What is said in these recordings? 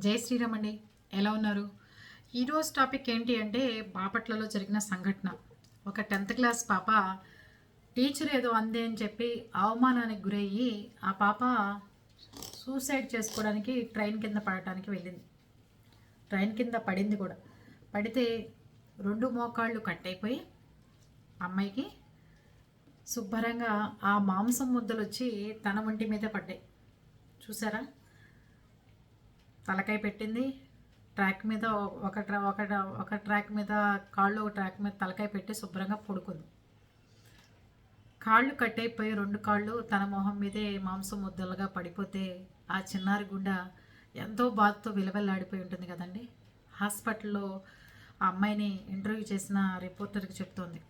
జై శ్రీరామ్ అండి ఎలా ఉన్నారు? ఈరోజు టాపిక్ ఏంటి అంటే బాపట్లలో జరిగిన సంఘటన. ఒక టెన్త్ క్లాస్ పాప టీచర్ ఏదో అంది అని చెప్పి అవమానానికి గురయ్యి ఆ పాప సూసైడ్ చేసుకోవడానికి ట్రైన్ కింద పడటానికి వెళ్ళింది. ట్రైన్ కింద పడింది కూడా. పడితే రెండు మోకాళ్ళు కట్ అయిపోయి అమ్మాయికి శుభ్రంగా ఆ మాంసం ముద్దలు వచ్చి తన ఒంటి మీద పడ్డాయి. చూసారా? తలకాయ పెట్టింది. ట్రాక్ మీద ఒక ట్రా ఒక ఒక ట్రాక్ మీద కాళ్ళు ఒక ట్రాక్ మీద తలకాయ పెట్టి శుభ్రంగా పడుకుంది. కాళ్ళు కట్ అయిపోయి రెండు కాళ్ళు తన మొహం మీదే మాంసం ముద్దలుగా పడిపోతే ఆ చిన్నారి గుండె ఎంతో బాధతో విలవెల్లాడిపోయి ఉంటుంది కదండి. హాస్పిటల్లో ఆ అమ్మాయిని ఇంటర్వ్యూ చేసిన రిపోర్టర్కి చెప్తోంది.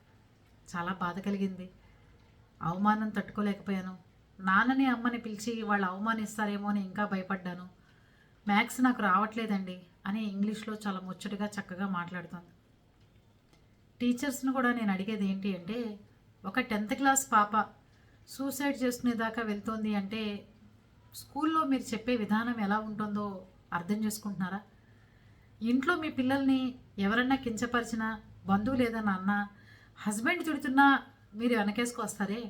చాలా బాధ కలిగింది. అవమానం తట్టుకోలేకపోయాను. నాన్నని అమ్మని పిలిచి వాళ్ళు అవమానిస్తారేమో అని ఇంకా భయపడ్డాను. మ్యాథ్స్ నాకు రావట్లేదండి అని ఇంగ్లీష్లో చాలా ముచ్చటగా చక్కగా మాట్లాడుతుంది. టీచర్స్ని కూడా నేను అడిగేది ఏంటి అంటే ఒక టెన్త్ క్లాస్ పాప సూసైడ్ చేసుకునేదాకా వెళ్తోంది అంటే స్కూల్లో మీరు చెప్పే విధానం ఎలా ఉంటుందో అర్థం చేసుకుంటున్నారా? ఇంట్లో మీ పిల్లల్ని ఎవరన్నా కించపరిచినా బంధువులు ఏదన్నా అన్నా హస్బెండ్ తిడుతున్నా మీరు వెనకేసుకొస్తారే?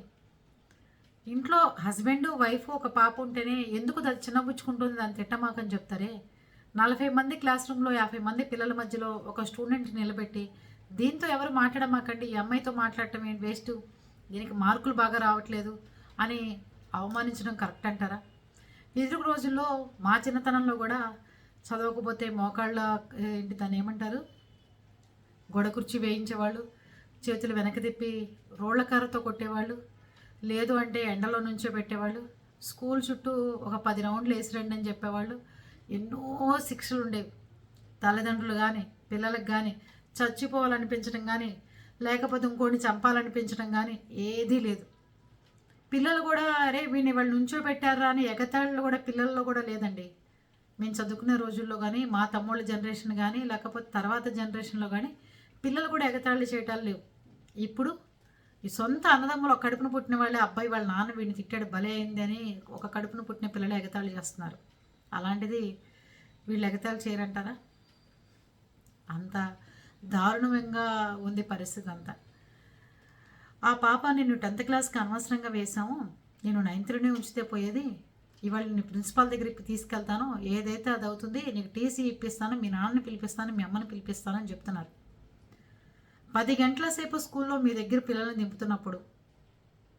ఇంట్లో హస్బెండ్ వైఫ్ ఒక పాప ఉంటేనే ఎందుకు చిన్నపుచ్చుకుంటుంది చిన్నబుచ్చుకుంటుంది దాన్ని తిట్టమాకని చెప్తారే? నలభై మంది క్లాస్ రూమ్లో యాభై మంది పిల్లల మధ్యలో ఒక స్టూడెంట్ నిలబెట్టి దీంతో ఎవరు మాట్లాడమాకండి? ఈ అమ్మాయితో మాట్లాడటం ఏంటి వేస్ట్? దీనికి మార్కులు బాగా రావట్లేదు అని అవమానించడం కరెక్ట్ అంటారా? ఎదురు రోజుల్లో మా చిన్నతనంలో కూడా చదవకపోతే మోకాళ్ళ ఏంటి దాన్ని ఏమంటారు? గొడ కుర్చీ వేయించేవాళ్ళు చేతులు వెనక తిప్పి రోళ్ళ కర్రతో కొట్టేవాళ్ళు లేదు అంటే ఎండలో నుంచో పెట్టేవాళ్ళు. స్కూల్ చుట్టూ ఒక పది రౌండ్లు వేసి రండి అని చెప్పేవాళ్ళు. ఎన్నో శిక్షలు ఉండేవి. తల్లిదండ్రులు కానీ పిల్లలకు కానీ చచ్చిపోవాలనిపించడం కానీ లేకపోతే ఇంకోటి చంపాలనిపించడం కానీ ఏదీ లేదు. పిల్లలు కూడా అరే వీడిని వాళ్ళు నుంచో పెట్టారా అని ఎగతాళిలో కూడా పిల్లల్లో కూడా లేదండి. మేము చదువుకునే రోజుల్లో కానీ మా తమ్ముళ్ళ జనరేషన్ కానీ లేకపోతే తర్వాత జనరేషన్లో కానీ పిల్లలు కూడా ఎగతాళి చేయటాలు లేవు. ఇప్పుడు ఈ సొంత అన్నదమ్ములు ఒక కడుపున పుట్టిన వాళ్ళే అబ్బాయి వాళ్ళ నాన్న వీడిని తిట్టాడు భలే అయింది అని ఒక కడుపున పుట్టిన పిల్లలు ఎగతాళి చేస్తున్నారు. అలాంటిది వీళ్ళు ఎగతాళి చేయరంటారా? అంత దారుణంగా ఉంది పరిస్థితి అంతా. ఆ పాప నేను టెన్త్ క్లాస్కి అనవసరంగా వేశాము నేను నైన్త్లోనే ఉంచితే పోయేది ఇవాళ నేను ప్రిన్సిపాల్ దగ్గరికి తీసుకెళ్తాను ఏదైతే అది అవుతుంది నీకు టీసీ ఇప్పిస్తాను మీ నాన్నని పిలిపిస్తాను మీ అమ్మని పిలిపిస్తాను అని చెప్తున్నారు. పది గంటల సేపు స్కూల్లో మీ దగ్గర పిల్లల్ని దింపుతున్నప్పుడు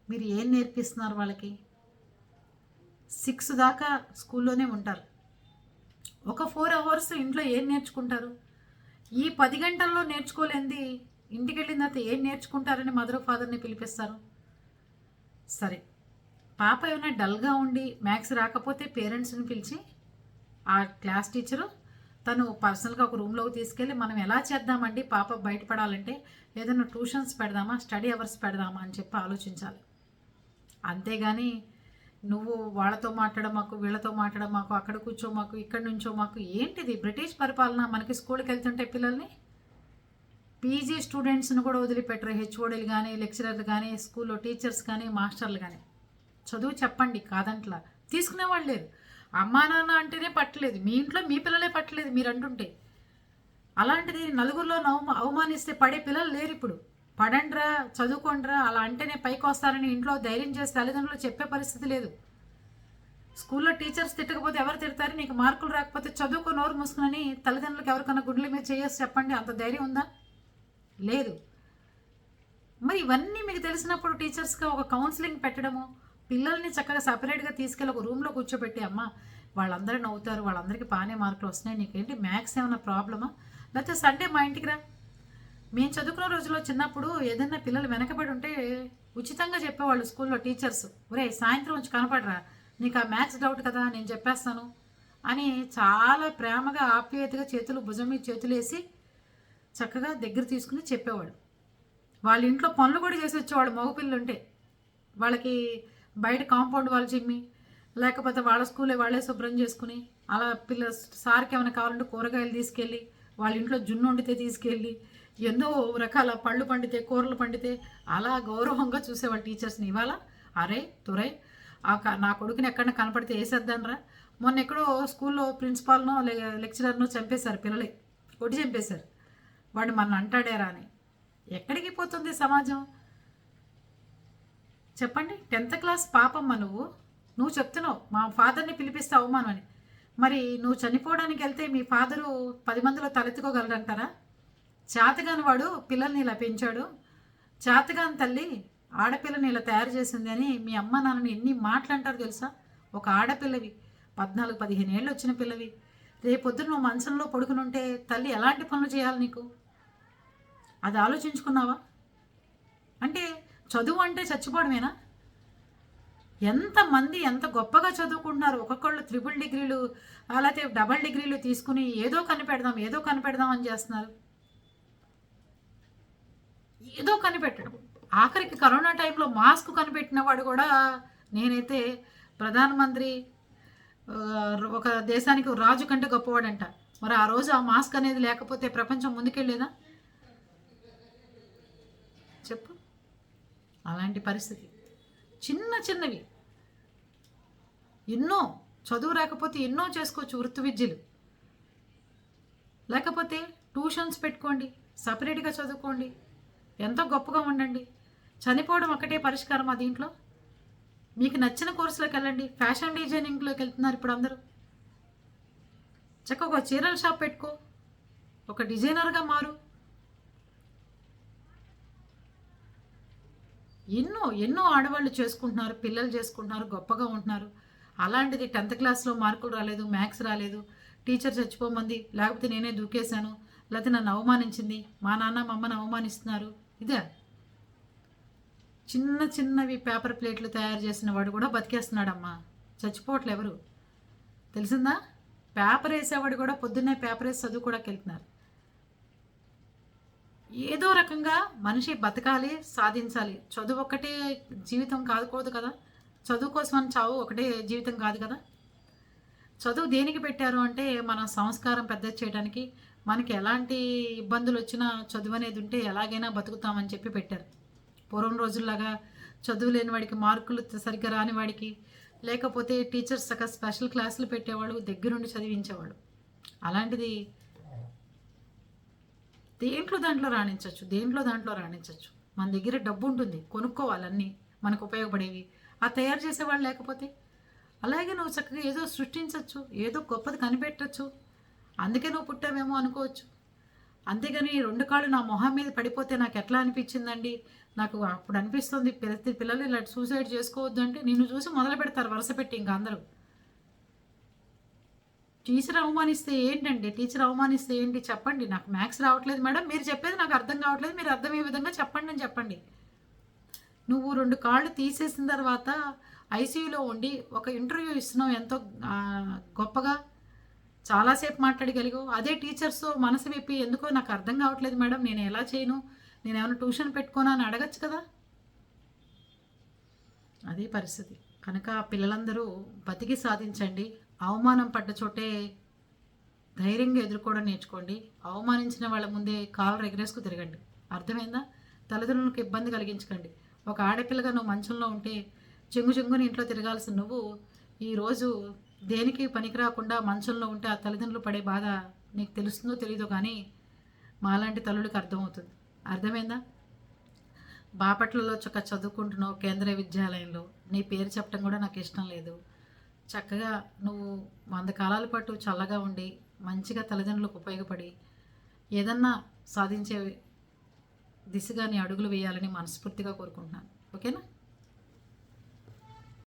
మీరు ఏం నేర్పిస్తున్నారు వాళ్ళకి? సిక్స్ దాకా స్కూల్లోనే ఉంటారు. ఒక ఫోర్ అవర్స్ ఇంట్లో ఏం నేర్చుకుంటారు? ఈ పది గంటల్లో నేర్చుకోలేంది ఇంటికి వెళ్ళిన తర్వాత ఏం నేర్చుకుంటారని మదర్ ఫాదర్ని పిలిపిస్తారు. సరే పాప ఏమైనా డల్గా ఉండి మ్యాథ్స్ రాకపోతే పేరెంట్స్ని పిలిచి ఆ క్లాస్ టీచరు తను పర్సనల్గా ఒక రూమ్లోకి తీసుకెళ్ళి మనం ఎలా చేద్దామండి? పాప బయటపడాలంటే ఏదైనా ట్యూషన్స్ పెడదామా? స్టడీ అవర్స్ పెడదామా? అని చెప్పి ఆలోచించాలి. అంతేగాని నువ్వు వాళ్ళతో మాట్లాడ మాకు వీళ్ళతో మాట్లాడ మాకు అక్కడ కూర్చో మాకు ఇక్కడ నుంచో మాకు ఏంటిది? బ్రిటిష్ పరిపాలన మనకి స్కూల్కి వెళ్తుంటే పిల్లల్ని? పీజీ స్టూడెంట్స్ని కూడా వదిలిపెట్టరు. హెచ్ఓడీలు కానీ లెక్చరర్లు కానీ స్కూల్లో టీచర్స్ కానీ మాస్టర్లు కానీ చదువు చెప్పండి కాదంట్లా. తీసుకునేవాళ్ళు లేరు. అమ్మా నాన్న అంటేనే పట్టలేదు. మీ ఇంట్లో మీ పిల్లలే పట్టలేదు మీరు అంటుంటే అలాంటిది నలుగురిలో అవమానిస్తే పడే పిల్లలు లేరు ఇప్పుడు. పడండ్రా చదువుకోండ్రా అలా అంటేనే పైకి వస్తారని ఇంట్లో ధైర్యం చేసి తల్లిదండ్రులు చెప్పే పరిస్థితి లేదు. స్కూల్లో టీచర్స్ తిట్టకపోతే ఎవరు తిడతారు? నీకు మార్కులు రాకపోతే చదువుకో నోరు మూసుకునని తల్లిదండ్రులకు ఎవరికన్నా గుండెల మీద చేయొచ్చు చెప్పండి? అంత ధైర్యం ఉందా? లేదు. మరి ఇవన్నీ మీకు తెలిసినప్పుడు టీచర్స్గా ఒక కౌన్సిలింగ్ పెట్టడము పిల్లల్ని చక్కగా సపరేట్గా తీసుకెళ్ళి ఒక రూమ్లో కూర్చోబెట్టి అమ్మ వాళ్ళందరూ నవ్వుతారు వాళ్ళందరికీ బాగానే మార్కులు వస్తున్నాయి నీకేంటి మ్యాథ్స్ ఏమైనా ప్రాబ్లమా లేకపోతే సండే మా ఇంటికి రా. మేము చదువుకున్న రోజుల్లో చిన్నప్పుడు ఏదైనా పిల్లలు వెనకబడి ఉంటే ఉచితంగా చెప్పేవాళ్ళు స్కూల్లో టీచర్స్ ఒరే సాయంత్రం వచ్చి కనపడరా నీకు ఆ మ్యాథ్స్ డౌట్ కదా నేను చెప్పేస్తాను. అని చాలా ప్రేమగా ఆప్యాయతగా చేతులు భుజం మీద చేతులు వేసి చక్కగా దగ్గర తీసుకుని చెప్పేవాడు వాళ్ళ ఇంట్లో పనులు కూడా చేసి వచ్చేవాడు మగపిల్లలు ఉంటే వాళ్ళకి బయట కాంపౌండ్ వాళ్ళు చిమ్మి లేకపోతే వాళ్ళ స్కూలే వాళ్ళే శుభ్రం చేసుకుని అలా పిల్ల సార్కి ఏమైనా కావాలంటే కూరగాయలు తీసుకెళ్ళి వాళ్ళ ఇంట్లో జున్ను వండితే తీసుకెళ్ళి ఎన్నో రకాల పళ్ళు పండితే కూరలు పండితే అలా గౌరవంగా చూసేవాళ్ళ టీచర్స్ని. ఇవాళ అరే తురై ఆ నా కొడుకుని ఎక్కడన్నా కనపడితే వేసేద్దానరా మొన్న ఎక్కడో స్కూల్లో ప్రిన్సిపాల్నో లెక్చరర్నో చంపేశారు పిల్లలే కొట్టి చంపేశారు. వాడు మన అంటాడేరా అని. ఎక్కడికి పోతుంది సమాజం? చెప్పండి టెన్త్ క్లాస్ పాపమ్మ నువ్వు? నువ్వు చెప్తున్నావు మా ఫాదర్ని పిలిపిస్తే అవమానం అని. మరి నువ్వు చనిపోవడానికి వెళ్తే మీ ఫాదరు పది మందిలో తలెత్తుకోగలరంటారా? చేతగాని వాడు పిల్లల్ని ఇలా పెంచాడు. చేతగాని తల్లి ఆడపిల్లని ఇలా తయారు చేసింది అని మీ అమ్మ నాన్నని ఎన్ని మాటలు అంటారు తెలుసా? ఒక ఆడపిల్లవి పద్నాలుగు పదిహేను ఏళ్ళు వచ్చిన పిల్లవి. రేపొద్దున నువ్వు మంచంలో పడుకునుంటే తల్లి ఎలాంటి పనులు చేయాలి నీకు? అది ఆలోచించుకున్నావా? అంటే చదువు అంటే చచ్చిపోవడమేనా? ఎంతమంది ఎంత గొప్పగా చదువుకుంటున్నారు? ఒక్కొక్కళ్ళు త్రిబుల్ డిగ్రీలు అలాగే డబల్ డిగ్రీలు తీసుకుని ఏదో కనిపెడదాం ఏదో కనిపెడదాం అని చేస్తున్నారు. ఏదో కనిపెట్టడం. ఆఖరికి కరోనా టైంలో మాస్క్ కనిపెట్టిన వాడు కూడా నేనైతే ప్రధానమంత్రి ఒక దేశానికి రాజు కంటే గొప్పవాడంట. మరి ఆ రోజు ఆ మాస్క్ అనేది లేకపోతే ప్రపంచం ముందుకెళ్ళేదా చెప్పు అలాంటి పరిస్థితి. చిన్న చిన్నవి. ఎన్నో చదువు రాకపోతే ఎన్నో చేసుకోవచ్చు వృత్తి విద్యలు. లేకపోతే ట్యూషన్స్ పెట్టుకోండి సపరేట్గా చదువుకోండి ఎంతో గొప్పగా ఉండండి. చనిపోవడం ఒకటే పరిష్కారం ఆ దీంట్లో. మీకు నచ్చిన కోర్సులోకి వెళ్ళండి ఫ్యాషన్ డిజైనింగ్లోకి వెళ్తున్నారు ఇప్పుడు అందరూ. చక్కగా ఒక చీరల షాప్ పెట్టుకో ఒక డిజైనర్గా మారు. ఎన్నో ఎన్నో ఆడవాళ్ళు చేసుకుంటున్నారు పిల్లలు చేసుకుంటున్నారు గొప్పగా ఉంటున్నారు. అలాంటిది టెన్త్ క్లాస్లో మార్కులు రాలేదు మ్యాథ్స్ రాలేదు. టీచర్ చచ్చిపోమంది లేకపోతే నేనే దూకేశాను లేకపోతే నన్ను అవమానించింది మా నాన్న మా అమ్మను అవమానిస్తున్నారు. ఇదే. చిన్న చిన్నవి పేపర్ ప్లేట్లు తయారు చేసిన వాడు కూడా బతికేస్తున్నాడమ్మా. చచ్చిపోవట్లేవరు. తెలిసిందా? పేపర్ వేసేవాడు కూడా పొద్దున్నే పేపర్ వేసి చదువుకోవడానికి వెళ్తున్నారు. ఏదో రకంగా మనిషి బతకాలి సాధించాలి. చదువు ఒక్కటే జీవితం కాదుకోదు కదా? చదువు కోసం అని చావు ఒకటే జీవితం కాదు కదా? చదువు దేనికి పెట్టారు అంటే మన సంస్కారం పెద్ద చేయడానికి మనకి ఎలాంటి ఇబ్బందులు వచ్చినా చదువు అనేది ఉంటే ఎలాగైనా బతుకుతామని చెప్పి పెట్టారు. పూర్వం రోజుల్లాగా చదువు లేని వాడికి మార్కులు సరిగ్గా రాని వాడికి లేకపోతే టీచర్స్ సగ స్పెషల్ క్లాసులు పెట్టేవాడు దగ్గరుండి చదివించేవాడు అలాంటిది దేంట్లో దాంట్లో రాణించవచ్చు దేంట్లో దాంట్లో రాణించవచ్చు మన దగ్గర డబ్బు ఉంటుంది కొనుక్కోవాలన్నీ మనకు ఉపయోగపడేవి. ఆ తయారు చేసేవాళ్ళు లేకపోతే? అలాగే నువ్వు చక్కగా ఏదో సృష్టించవచ్చు ఏదో గొప్పది కనిపెట్టచ్చు. అందుకే నువ్వు పుట్టావేమో అనుకోవచ్చు. అంతేగాని రెండు కాళ్ళు నా మొహం మీద పడిపోతే నాకు ఎట్లా అనిపించిందండి? నాకు అప్పుడు అనిపిస్తుంది ప్రతి పిల్లలు ఇలా సూసైడ్ చేసుకోవద్దు అంటే నిన్ను చూసి మొదలు పెడతారు వరుస పెట్టి ఇంకా అందరూ. టీచర్ అవమానిస్తే ఏంటండి? టీచర్ అవమానిస్తే ఏంటి? చెప్పండి. నాకు మ్యాథ్స్ రావట్లేదు మేడం. మీరు చెప్పేది నాకు అర్థం కావట్లేదు. మీరు అర్థమయ్యే విధంగా చెప్పండి అని చెప్పండి. నువ్వు రెండు కాళ్ళు తీసేసిన తర్వాత ఐసీయూలో ఉండి ఒక ఇంటర్వ్యూ ఇస్తున్నావు ఎంతో గొప్పగా. చాలాసేపు మాట్లాడగలిగావు. అదే టీచర్స్ మనసు విప్పి ఎందుకో నాకు అర్థం కావట్లేదు మేడం. నేను ఎలా చేయను? నేను ఏమైనా ట్యూషన్ పెట్టుకోనా అని అడగచ్చు కదా? అదే పరిస్థితి. కనుక పిల్లలందరూ బతికి సాధించండి. అవమానం పడ్డ చోటే ధైర్యంగా ఎదుర్కోవడం నేర్చుకోండి. అవమానించిన వాళ్ళ ముందే కాలు రెగ్రెస్కు తిరగండి. అర్థమైందా? తల్లిదండ్రులకు ఇబ్బంది కలిగించకండి. ఒక ఆడపిల్లగా నువ్వు మంచంలో ఉంటే చెంగు చెంగుని ఇంట్లో తిరగాల్సిన నువ్వు ఈరోజు దేనికి పనికి రాకుండా మంచంలో ఉంటే ఆ తల్లిదండ్రులు పడే బాధ నీకు తెలుస్తుందో తెలీదో కానీ మాలాంటి తల్లుడికి అర్థమవుతుంది. అర్థమైందా? బాపట్లలో చక్క చదువుకుంటున్నావు కేంద్రీయ విద్యాలయంలో. నీ పేరు చెప్పడం కూడా నాకు ఇష్టం లేదు. చక్కగా నువ్వు వంద కాలాల పాటు చల్లగా ఉండి మంచిగా తల్లిదండ్రులకు ఉపయోగపడి ఏదన్నా సాధించే దిశగా నీ అడుగులు వేయాలని మనస్ఫూర్తిగా కోరుకుంటున్నాను. ఓకేనా?